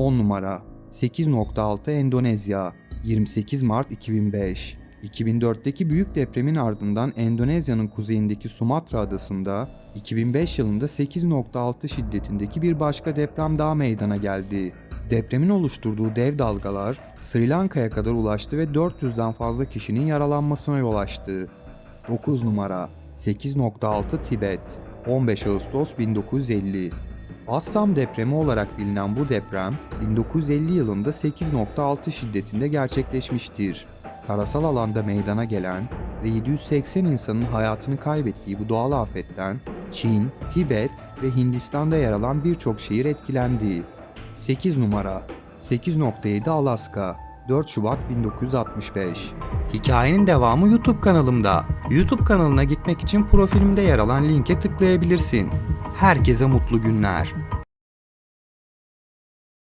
10 numara 8.6 Endonezya 28 Mart 2005 2004'teki büyük depremin ardından Endonezya'nın kuzeyindeki Sumatra adasında 2005 yılında 8.6 şiddetindeki bir başka deprem daha meydana geldi. Depremin oluşturduğu dev dalgalar Sri Lanka'ya kadar ulaştı ve 400'den fazla kişinin yaralanmasına yol açtı. 9 numara 8.6 Tibet 15 Ağustos 1950 Assam depremi olarak bilinen bu deprem 1950 yılında 8.6 şiddetinde gerçekleşmiştir. Karasal alanda meydana gelen ve 780 insanın hayatını kaybettiği bu doğal afetten Çin, Tibet ve Hindistan'da yer alan birçok şehir etkilendi. 8 numara 8.7 Alaska 4 Şubat 1965 Hikayenin devamı YouTube kanalımda. YouTube kanalına gitmek için profilimde yer alan linke tıklayabilirsin. Herkese mutlu günler.